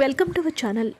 Welcome to our channel.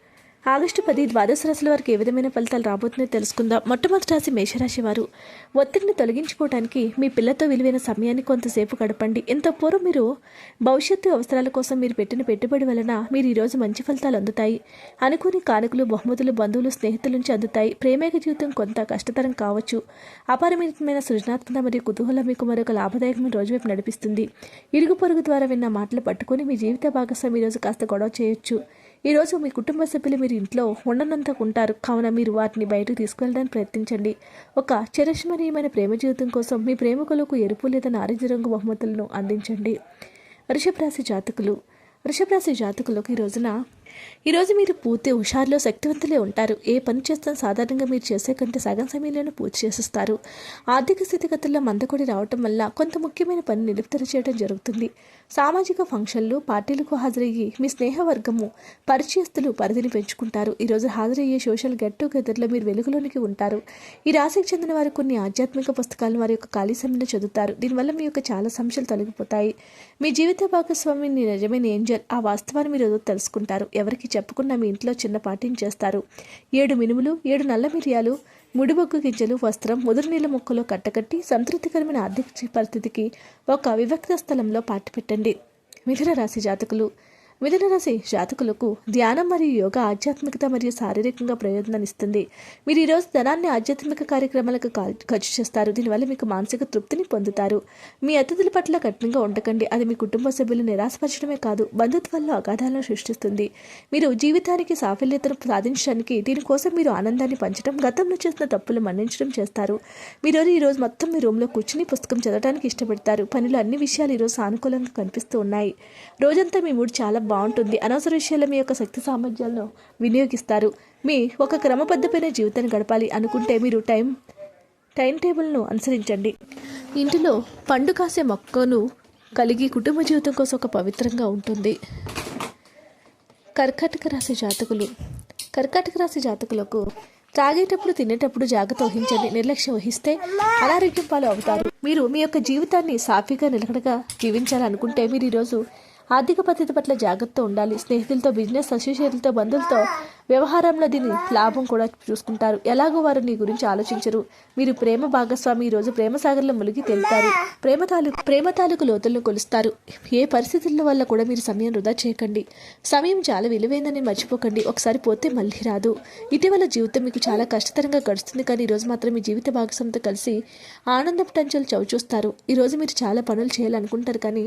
August పది ద్వాదశ రాశుల వారికి ఏ విధమైన ఫలితాలు రాబోతున్నాయో తెలుసుకుందాం. మొట్టమొదటి రాశి మేషరాశి వారు. ఒత్తిడిని తొలగించుకోవడానికి మీ పిల్లతో విలువైన సమయాన్ని కొంతసేపు గడపండి. ఇంత పూర్వం మీరు భవిష్యత్తు అవసరాల కోసం మీరు పెట్టిన పెట్టుబడి వలన మీరు ఈరోజు మంచి ఫలితాలు అందుతాయి. అనుకోని కానుకలు బహుమతులు బంధువులు స్నేహితుల నుంచి అందుతాయి. ప్రేమేక జీవితం కొంత కష్టతరం కావచ్చు. అపారమైన సృజనాత్మక మరియు కుతూహలం మీకు మరొక లాభదాయకమైన రోజు వైపు నడిపిస్తుంది. ఇరుగు పొరుగు ద్వారా విన్న మాటలు పట్టుకొని మీ జీవిత భాగస్వామి ఈరోజు కాస్త గొడవ చేయొచ్చు. ఈరోజు మీ కుటుంబ సభ్యులు మీరు ఇంట్లో ఉండనంత ఉంటారు. కావున మీరు వాటిని బయటకు తీసుకెళ్ళడానికి ప్రయత్నించండి. ఒక చిరస్మరణీయమైన ప్రేమ జీవితం కోసం మీ ప్రేమికులకు ఎరుపు లేదా నారింజ రంగు బహుమతులను అందించండి. వృషభరాశి జాతకులు. వృషభరాశి జాతకులకు ఈ రోజున ఈరోజు మీరు పూర్తి హుషారులో శక్తివంతులే ఉంటారు. ఏ పని చేస్తాను సాధారణంగా మీరు చేసే కంటే సగం సమయంలోనే పూర్తి చేసేస్తారు. ఆర్థిక స్థితిగతుల్లో మందకొడి రావటం వల్ల కొంత ముఖ్యమైన పని నిలుపుదల చేయడం జరుగుతుంది. సామాజిక ఫంక్షన్లు పార్టీలకు హాజరయ్యి మీ స్నేహవర్గము పరిచయస్తులు పరిధిని పెంచుకుంటారు. ఈరోజు హాజరయ్యే సోషల్ గెట్ టుగెదర్లో మీరు వెలుగులోనికి ఉంటారు. ఈ రాశికి చెందిన వారు కొన్ని ఆధ్యాత్మిక పుస్తకాలను వారి యొక్క ఖాళీ సమయంలో చదువుతారు. దీనివల్ల మీ యొక్క చాలా సమస్యలు తొలగిపోతాయి. మీ జీవిత భాగస్వామిని నిజమైన ఏంజల్ ఆ వాస్తవాన్ని మీరు తెలుసుకుంటారు. ఎవరికి చెప్పకుండా మీ ఇంట్లో చిన్న పార్టీని చేస్తారు. ఏడు మినుములు ఏడు నల్ల మిరియాలు ముడిబొగ్గు గింజలు వస్త్రం ముదురు నీళ్ళ మొక్కలో కట్టకట్టి సంతృప్తికరమైన ఆర్థిక పరిస్థితికి ఒక వివక్త స్థలంలో పాటి పెట్టండి. మిథున రాశి జాతకులు మిథున రాశి జాతకులకు ధ్యానం మరియు యోగా ఆధ్యాత్మికత మరియు శారీరకంగా ప్రయోజనాన్నిస్తుంది మీరు ఈరోజు ధనాన్ని ఆధ్యాత్మిక కార్యక్రమాలకు ఖర్చు చేస్తారు. దీనివల్ల మీకు మానసిక తృప్తిని పొందుతారు. మీ అతిథుల పట్ల కఠినంగా ఉండకండి. అది మీ కుటుంబ సభ్యులు నిరాశపరచడమే కాదు బంధుత్వాల్లో అగాధాలను సృష్టిస్తుంది. మీరు జీవితానికి సాఫల్యతను సాధించడానికి దీనికోసం మీరు ఆనందాన్ని పంచడం గతంలో చేసిన తప్పులు మన్నించడం చేస్తారు. మీరు ఈరోజు మొత్తం మీ రూమ్లో కూర్చుని పుస్తకం చదవడానికి ఇష్టపడతారు. పనిలో అన్ని విషయాలు ఈరోజు సానుకూలంగా కనిపిస్తూ ఉన్నాయి. రోజంతా మీ మూడు చాలా బాగుంటుంది. అనవసర విషయాలు మీ యొక్క శక్తి సామర్థ్యాలను వినియోగిస్తారు. మీ ఒక క్రమబద్ధమైన జీవితాన్ని గడపాలి అనుకుంటే మీరు టైం టైం టేబుల్ను అనుసరించండి. ఇంటిలో పండు కాసే మొక్కను కలిగి కుటుంబ జీవితం కోసం ఒక పవిత్రంగా ఉంటుంది. కర్కాటక రాశి జాతకులు కర్కాటక రాశి జాతకులకు తాగేటప్పుడు తినేటప్పుడు జాగ్రత్త వహించండి. నిర్లక్ష్యం వహిస్తే అనారోగ్యం పాలు అవుతారు మీరు మీ యొక్క జీవితాన్ని సాఫీగా నిలకడగా జీవించాలనుకుంటే మీరు ఈరోజు ఆర్థిక పద్ధతి పట్ల జాగ్రత్త ఉండాలి. స్నేహితులతో బిజినెస్ అసోసియేట్లతో బంధువులతో వ్యవహారంలో దీని లాభం కూడా చూసుకుంటారు. ఎలాగో వారు నీ గురించి ఆలోచించరు. మీరు ప్రేమ భాగస్వామి. ఈరోజు ప్రేమ సాగర్లో మునిగి తేలుతారు. ప్రేమ తాలూకు ప్రేమ తాలూకు లోతులను కొలుస్తారు. ఏ పరిస్థితుల వల్ల కూడా మీరు సమయం వృధా చేయకండి. సమయం చాలా విలువైందని మర్చిపోకండి. ఒకసారి పోతే మళ్ళీ రాదు. ఇటీవల జీవితం మీకు చాలా కష్టతరంగా గడుస్తుంది. కానీ ఈరోజు మాత్రం మీ జీవిత భాగస్వామితో కలిసి ఆనందపు టంచలు చవిచూస్తారు. ఈరోజు మీరు చాలా పనులు చేయాలనుకుంటారు. కానీ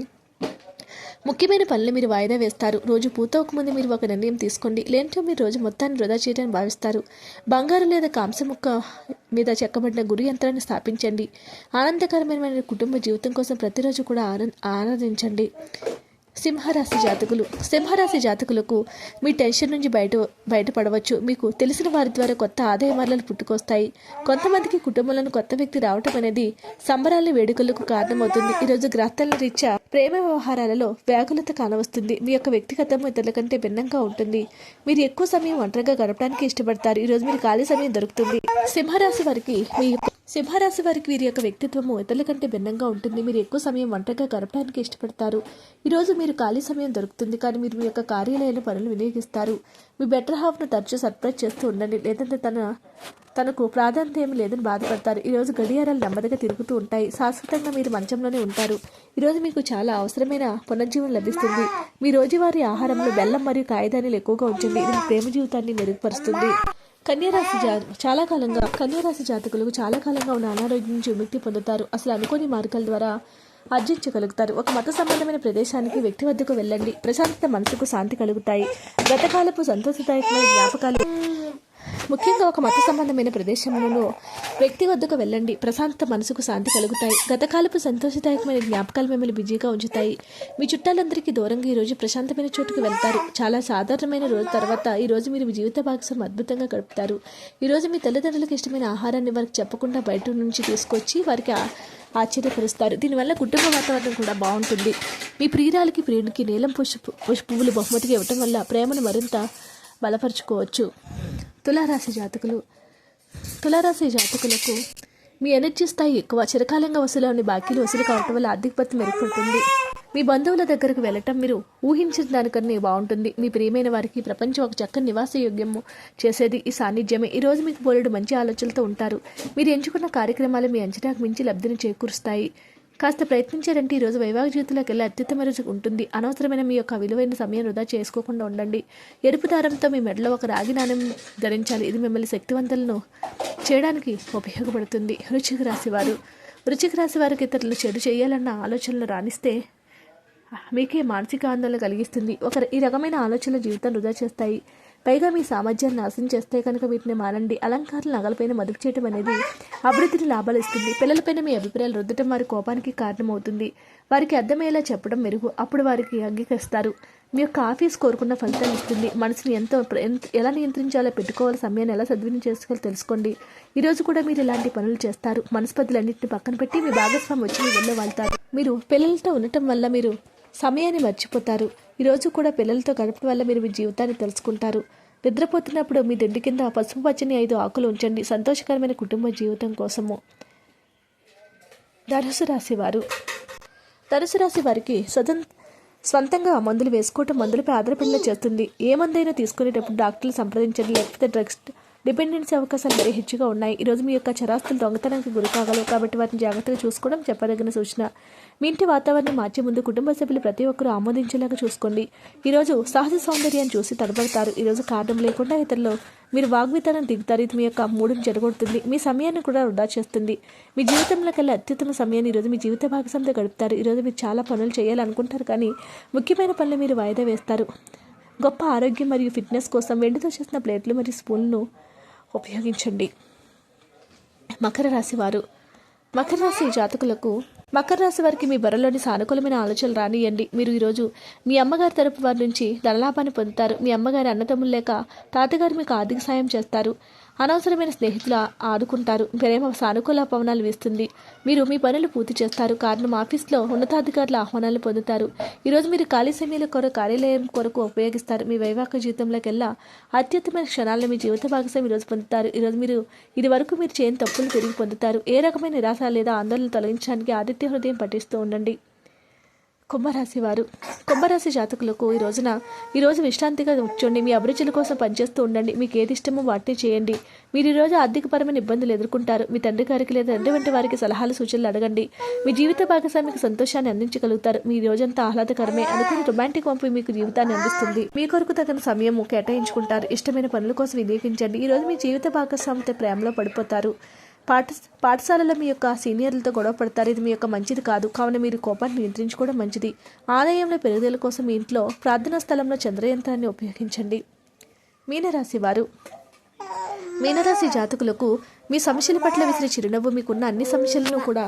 ముఖ్యమైన పనులు మీరు వాయిదా వేస్తారు. రోజు పూర్తవకముందు మీరు ఒక నిర్ణయం తీసుకోండి. లేదంటే మీరు రోజు మొత్తాన్ని వృధా చేయడానికి భావిస్తారు. బంగారు లేదా కాంస ముక్క మీద చెక్కబడిన గురి యంత్రాన్ని స్థాపించండి. ఆనందకరమైన కుటుంబ జీవితం కోసం ప్రతిరోజు కూడా ఆనంద ఆనందించండి సింహరాశి జాతకులు. సింహరాశి జాతకులకు మీ టెన్షన్ నుంచి బయట బయటపడవచ్చు. మీకు తెలిసిన వారి ద్వారా కొత్త ఆదాయ మార్గాలు పుట్టుకొస్తాయి. కొంతమందికి కుటుంబంలోని కొత్త వ్యక్తి రావటం అనేది సంబరాల వేడుకలకు కారణమవుతుంది. ఈరోజు గ్రహాల రీత్యా ప్రేమ వ్యవహారాలలో వ్యాకులత కానవస్తుంది మీ యొక్క వ్యక్తిగతం ఇతరుల కంటే భిన్నంగా ఉంటుంది. మీరు ఎక్కువ సమయం ఒంటరిగా గడపడానికి ఇష్టపడతారు. ఈరోజు మీరు ఖాళీ సమయం దొరుకుతుంది. సింహరాశి వారికి మీ సింహరాశి వారికి వీరి యొక్క వ్యక్తిత్వము ఇతరుల కంటే భిన్నంగా ఉంటుంది. మీరు ఎక్కువ సమయం వంటగా గడపడానికి ఇష్టపడతారు. ఈరోజు మీరు ఖాళీ సమయం దొరుకుతుంది. కానీ మీరు మీ యొక్క కార్యాలయాల పనులు వినియోగిస్తారు. మీ బెటర్ హాఫ్ను తరచూ సర్ప్రైజ్ చేస్తూ ఉండండి. లేదంటే తన తనకు ప్రాధాన్యత ఏమి లేదని బాధపడతారు. ఈరోజు గడియారాలు నెమ్మదిగా తిరుగుతూ ఉంటాయి. శాశ్వతంగా మీరు మంచంలోనే ఉంటారు. ఈరోజు మీకు చాలా అవసరమైన పునర్జీవనం లభిస్తుంది. మీ రోజువారీ ఆహారంలో బెల్లం మరియు కాయధాన్యాలు ఎక్కువగా ఉంచండి. ఇది మీ ప్రేమ జీవితాన్ని మెరుగుపరుస్తుంది. కన్యారాశి జా చాలా కాలంగా కన్యారాశి జాతకులకు చాలా కాలంగా ఉన్న అనారోగ్యం నుంచి విముక్తి పొందుతారు. అసలు అనుకోని మార్గాల ద్వారా ఆర్జించగలుగుతారు. ఒక మత సంబంధమైన ప్రదేశానికి వ్యక్తి వద్దకు వెళ్ళండి. ప్రశాంతత మనసుకు శాంతి కలుగుతాయి. గతకాలపు సంతోషదాయకమైన జ్ఞాపకాలు ముఖ్యంగా ఒక మత సంబంధమైన ప్రదేశంలో వ్యక్తి వద్దకు వెళ్ళండి. ప్రశాంతత మనసుకు శాంతి కలుగుతాయి. గతకాలపు సంతోషదాయకమైన జ్ఞాపకాలు మిమ్మల్ని బిజీగా ఉంచుతాయి. మీ చుట్టాలందరికీ దూరంగా ఈరోజు ప్రశాంతమైన చోటుకు వెళ్తారు. చాలా సాధారణమైన రోజు తర్వాత ఈ రోజు మీరు మీ జీవిత భాగస్వామి అద్భుతంగా గడుపుతారు. ఈరోజు మీ తల్లిదండ్రులకు ఇష్టమైన ఆహారాన్ని వారికి చెప్పకుండా బయట నుంచి తీసుకొచ్చి వారికి ఆశ్చర్యపరుస్తారు. దీనివల్ల కుటుంబ వాతావరణం కూడా బాగుంటుంది. మీ ప్రియురాలకి ప్రియుడికి నీలం పుష్పు పుష్ప పువ్వులు బహుమతిగా ఇవ్వటం వల్ల ప్రేమను మరింత బలపరుచుకోవచ్చు. తులారాశి జాతకులు. తులారాశి జాతకులకు మీ ఎనర్జీ స్థాయి ఎక్కువ చిరకాలంగా వసూలు బాకీలు వసూలు కావటం వల్ల ఆర్థికపతి మెరుగుపడుతుంది మీ బంధువుల దగ్గరకు వెళ్ళటం మీరు ఊహించిన దానికన్నా బాగుంటుంది. మీ ప్రియమైన వారికి ప్రపంచం ఒక చక్కని నివాస యోగ్యము చేసేది ఈ సాన్నిధ్యమే. ఈ రోజు మీకు బోలెడు మంచి ఆలోచనలతో ఉంటారు. మీరు ఎంచుకున్న కార్యక్రమాలు మీ అంచనాకు మించి లబ్ధిని చేకూరుస్తాయి. కాస్త ప్రయత్నించారంటే ఈరోజు వైవాహిక జీవితంలోకి వెళ్ళి అత్యుత్తమ రోజు ఉంటుంది. అనవసరమైన మీ యొక్క విలువైన సమయం వృధా చేసుకోకుండా ఉండండి. ఎరుపు దారంతో మీ మెడలో ఒక రాగి నాణ్యం ధరించాలి. ఇది మిమ్మల్ని శక్తివంతులను చేయడానికి ఉపయోగపడుతుంది. వృచ్చిక రాశి వారు. వృచ్చిక రాశి వారికి ఇతరులు చెడు చేయాలన్న ఆలోచనలు రాణిస్తే మీకే మానసిక ఆందోళన కలిగిస్తుంది. ఒక ఈ రకమైన ఆలోచనలు జీవితం వృధా చేస్తాయి. పైగా మీ సామర్థ్యాన్ని నాశనం చేస్తే కనుక వీటిని మానండి. అలంకారాలు నగలపైన మదుపు చేయడం అనేది అభివృద్ధిని లాభాలు ఇస్తుంది. పిల్లలపైన మీ అభిప్రాయాలు రుద్దటం వారి కోపానికి కారణమవుతుంది. వారికి అర్థమయ్యేలా చెప్పడం మెరుగు. అప్పుడు వారికి అంగీకరిస్తారు. మీ యొక్క ఆఫీస్ కోరుకున్న ఫలితం ఇస్తుంది. మనసుని ఎంతో ఎంత- ఎలా నియంత్రించాలో పెట్టుకోవాలి సమయాన్ని ఎలా సద్వినియోగం చేసుకోవాలో తెలుసుకోండి. ఈరోజు కూడా మీరు ఇలాంటి పనులు చేస్తారు. మనస్పతులన్నింటిని పక్కన పెట్టి మీ భాగస్వామి వచ్చి మీ వెళ్ళే వెళ్తారు. మీరు పిల్లలతో ఉండటం వల్ల మీరు సమయాన్ని మర్చిపోతారు. ఈరోజు కూడా పిల్లలతో గడపడం వల్ల మీరు మీ జీవితాన్ని తెలుసుకుంటారు. నిద్రపోతున్నప్పుడు మీ దిండి కింద పసుపు పచ్చని ఐదు ఆకులు ఉంచండి. సంతోషకరమైన కుటుంబ జీవితం కోసము. ధనుసు రాశి వారు ధనుసు రాశి వారికి స్వతం స్వంతంగా మందులు వేసుకోవటం మందులపై ఆధారపడిన చేస్తుంది. ఏ మందైనా తీసుకునేటప్పుడు డాక్టర్లు సంప్రదించండి. లేకపోతే డ్రగ్స్ డిపెండెన్సీ అవకాశాలు మరీ హెచ్చుగా ఉన్నాయి. ఈరోజు మీ యొక్క చరాస్తులు దొంగతనానికి గురి కాగలవు కాబట్టి వాటిని జాగ్రత్తగా చూసుకోవడం చెప్పదగిన సూచన. మీ ఇంటి వాతావరణం మార్చే ముందు కుటుంబ సభ్యులు ప్రతి ఒక్కరూ ఆమోదించేలాగా చూసుకోండి. ఈరోజు సహజ సౌందర్యాన్ని చూసి తడబడతారు. ఈరోజు కారణం లేకుండా ఇతరులు మీరు వాగ్వితానం దిగుతారు. ఇది మీ యొక్క మూడుని జరగొడుతుంది మీ సమయాన్ని కూడా వృధా చేస్తుంది. మీ జీవితంలో కల్లా అత్యుత్తమ సమయాన్ని ఈరోజు మీ జీవిత భాగస్వామితో గడుపుతారు. ఈరోజు మీరు చాలా పనులు చేయాలనుకుంటారు కానీ ముఖ్యమైన పనులు మీరు వాయిదా వేస్తారు. గొప్ప ఆరోగ్యం మరియు ఫిట్నెస్ కోసం వెండితో చేసిన ప్లేట్లు మరియు స్పూన్ను ఉపయోగించండి. మకర రాశి వారు మకర రాశి జాతకులకు మకర రాశి వారికి మీ బరలోని సానుకూలమైన ఆలోచనలు రానియండి. మీరు ఈరోజు మీ అమ్మగారి తరపు వారి నుంచి ధనలాభాన్ని పొందుతారు. మీ అమ్మగారి అన్నదమ్ములు లేక తాతగారు మీకు ఆర్థిక సాయం చేస్తారు. అనవసరమైన స్నేహితులు ఆదుకుంటారు. ప్రేమ సానుకూల పవనాలు వేస్తుంది. మీరు మీ పనులు పూర్తి చేస్తారు. కారణం ఆఫీస్లో ఉన్నతాధికారుల ఆహ్వానాలు పొందుతారు. ఈరోజు మీరు ఖాళీ సమయంలో కొరకు కార్యాలయం కొరకు ఉపయోగిస్తారు. మీ వైవాహిక జీవితంలోకెల్లా అత్యుత్తమైన క్షణాలను మీ జీవిత భాగస్వామి ఈరోజు పొందుతారు. ఈరోజు మీరు ఇది వరకు మీరు చేయని తప్పులు తిరిగి పొందుతారు. ఏ రకమైన నిరాశ లేదా ఆందోళన తొలగించడానికి ఆదిత్య హృదయం పఠిస్తూ ఉండండి. కుంభరాశి వారు. కుంభరాశి జాతకులకు ఈ రోజున ఈరోజు విశ్రాంతిగా కూర్చోండి మీ అభిరుచుల కోసం పనిచేస్తూ ఉండండి మీకు ఏది ఇష్టమో వాటిని చేయండి. మీరు ఈ రోజు ఆర్థికపరమైన ఇబ్బందులు ఎదుర్కొంటారు. మీ తండ్రి గారికి లేదా తండ్రి వంటి వారికి సలహాలు సూచనలు అడగండి. మీ జీవిత భాగస్వామికి సంతోషాన్ని అందించగలుగుతారు. మీ రోజంతా ఆహ్లాదకరమే. అనుకుని రొమాంటిక్ వంపు మీకు జీవితాన్ని అందిస్తుంది. మీ కొరకు తగిన సమయం కేటాయించుకుంటారు. ఇష్టమైన పనుల కోసం వినియోగించండి. ఈ రోజు మీ జీవిత భాగస్వామితో ప్రేమలో పడిపోతారు. పాఠ పాఠశాలలో మీ యొక్క సీనియర్లతో గొడవ పడతారు. ఇది మీ యొక్క మంచిది కాదు. కావున మీరు కోపాన్ని నియంత్రించుకోవడం మంచిది. ఆదాయంలో పెరుగుదల కోసం మీ ఇంట్లో ప్రార్థనా స్థలంలో చంద్రయంత్రాన్ని ఉపయోగించండి. మీనరాశి వారు మీనరాశి జాతకులకు మీ సమస్యల పట్ల విసిరి చిరునవ్వు మీకున్న అన్ని సమస్యలను కూడా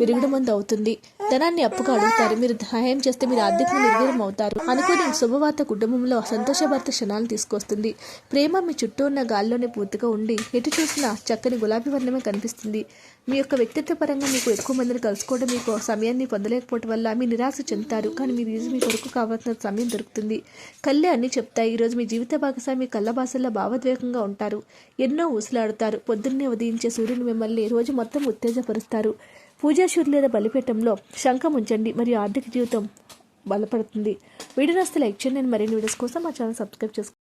విరుగుడుమంది అవుతుంది. ధనాన్ని అప్పుగా అడుగుతారు. మీరు సహాయం చేస్తే మీరు ఆర్థికంగా నిర్వీరం అవుతారు. అనుకుని శుభవార్త కుటుంబంలో సంతోషభర్త క్షణాలను తీసుకొస్తుంది. ప్రేమ మీ చుట్టూ ఉన్న గాల్లోనే పూర్తిగా ఉండి ఎటు చూసినా చక్కని గులాబీ వర్ణమే కనిపిస్తుంది. మీ యొక్క వ్యక్తిత్వ పరంగా మీకు ఎక్కువ మందిని కలుసుకోవడం మీకు సమయాన్ని పొందలేకపోవడం వల్ల మీ నిరాశ చెందుతారు. కానీ మీరు ఈరోజు మీ కొరకు కావాల్సిన సమయం దొరుకుతుంది. కళ్ళే అన్ని చెప్తాయి. ఈరోజు మీ జీవిత భాగస్వామి కళ్ళ భాషల్లో భావోద్వేగంగా ఉంటారు. ఎన్నో ఊసులాడుతారు. పొద్దున్నే ఉదయించే సూర్యుని మిమ్మల్ని రోజు మొత్తం ఉత్తేజపరుస్తారు. పూజాశూరులేద బలిపీఠంలో శంఖం ఉంచండి మరియు ఆర్థిక జీవితం బలపడుతుంది. వీడియో నస్తే లైక్ చేయండి. మరిన్ని వీడియోస్ కోసం మా ఛానల్ సబ్స్క్రైబ్ చేసుకోండి.